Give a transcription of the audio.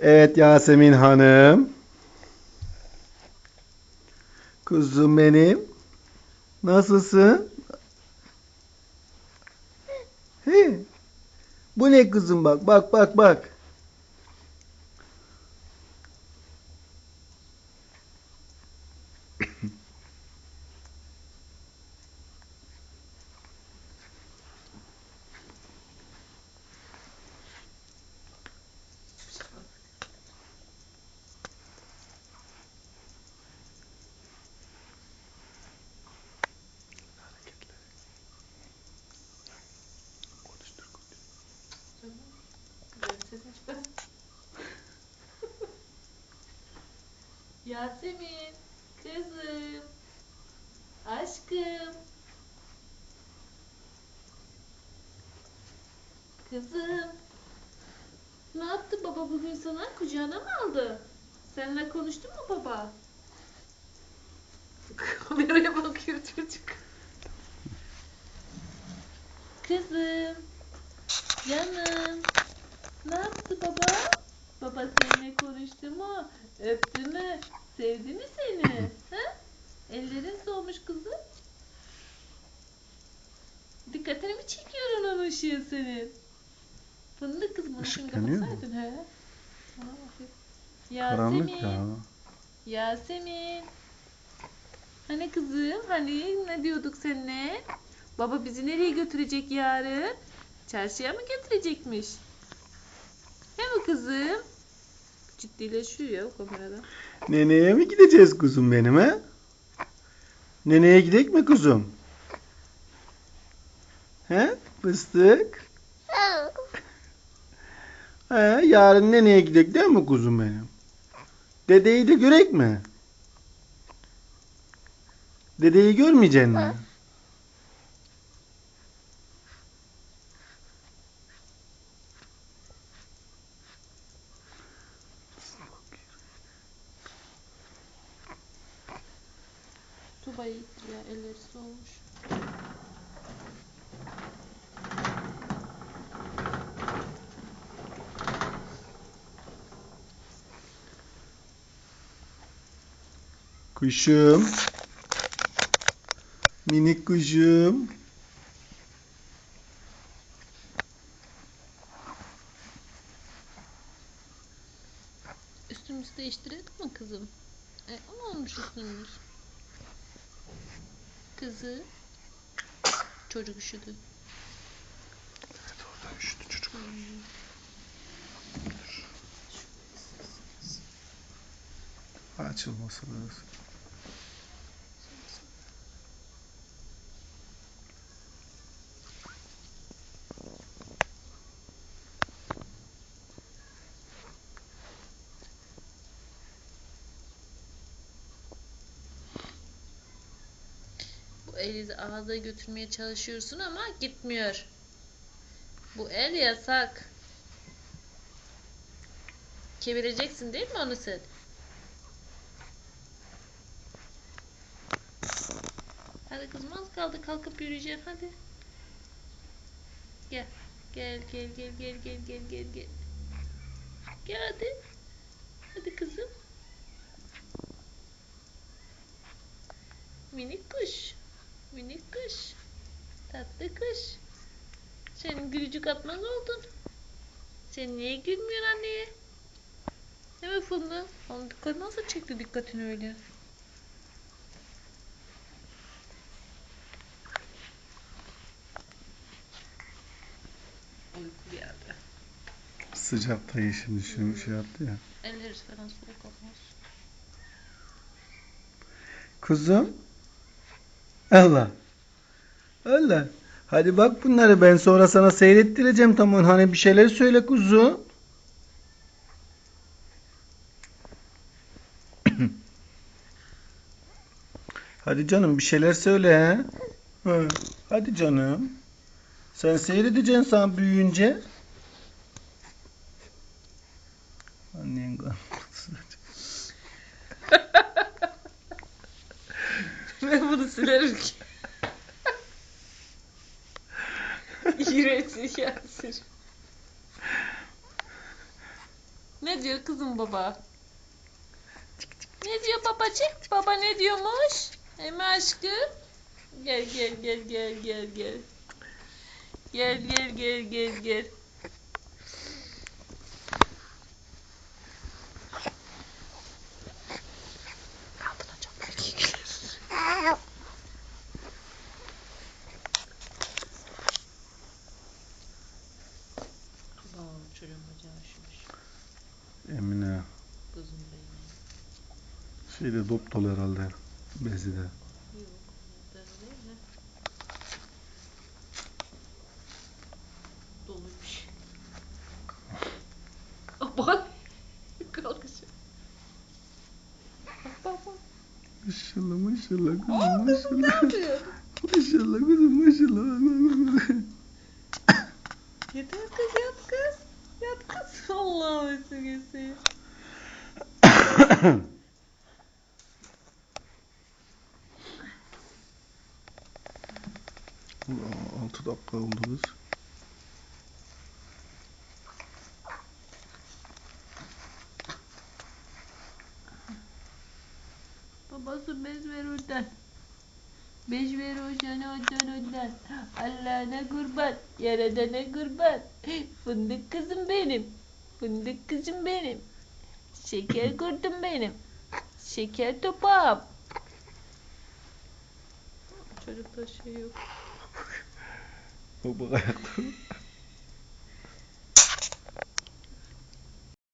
Evet Yasemin Hanım. Kuzum benim. Nasılsın? He. Bu ne kızım bak bak bak bak. Yasemin, kızım, aşkım. Kızım. Ne yaptı baba bugün sana? Kucağına mı aldı? Seninle konuştu mu baba? Kameraya bakıyor çocuk. Kızım. Canım. Ne yaptı baba? Baba seninle konuştu mu? Öptü mü? Sevdi mi seni? Ha? Ellerin soğumuş kızım. Dikkatini mi çekiyor onun ışığı senin? Fındık onu Işık şimdi yanıyor mu? kapatsaydın he. Aa, bakayım. Karanlık Yasemin. ya. Yasemin. Hani kızım? Hani ne diyorduk seninle? Baba bizi nereye götürecek yarın? Çarşıya mı götürecekmiş? He mi kızım? Ciddileşiyor ya o kamerada. Neneye mi gideceğiz kuzum benim he? Neneye gidek mi kuzum? He? Fıstık? He, yarın neneye gidek değil mi kuzum benim? Dedeyi de görek mi? Dedeyi görmeyeceksin mi? Tuba gitti ya elleri soğumuş. Kuşum. Minik kuşum. Üstümüzü değiştirelim mi kızım? E, ama olmuş üstümüz. Kızı. Çocuk üşüdü. Orada üşüdü çocuk. Açılması lazım. Bu eli ağza götürmeye çalışıyorsun ama gitmiyor. Bu el yasak. Çevireceksin değil mi onu sen? Hadi kızım az kaldı kalkıp yürüyeceksin hadi. Gel. Gel gel gel gel gel gel gel gel. Gel hadi. Hadi kızım. Minik Kuş. Senin gülücük atmaz oldun. Sen niye gülmüyorsun anneye? Değil mi Fındık? Onun dikkat nasıl çekti dikkatini öyle? Uyku geldi. Sıcakta yeşil şimdi şey yaptı ya. Elleri falan soğuk olmaz. Kuzum. Allah. Allah. Hadi bak bunları ben sonra sana seyrettireceğim tamam hani bir şeyler söyle kuzu. Hadi canım bir şeyler söyle. Hı. Hadi canım. Sen seyredeceksin sen büyüyünce. Annen. Ben bunu silerim ki. İğrenç Yasir. Ne diyor kızım baba? Ne diyor babacık? Baba ne diyormuş? Emi aşkım. Gel gel gel gel gel gel. Gel gel gel gel gel. Emine. Şeyde dop dolu herhalde. Bezi de. Doluymuş. Bak. Kalkışıyor. Bak bak bak. Maşallah maşallah kızım maşallah. Maşallah kızım maşallah. Bak, bak, bak. Yeter kız yat kız. Yat esirgesin. Aa, Altı dakika oldu kız. Babası bez ver oradan. Bez ver oradan oradan oradan. Allah'ına kurban. Yaradana kurban. Fındık kızım benim. Fındık kızım benim. Şeker kurdum benim. Şeker topağım. Çocukta şey yok. Bak ayakta.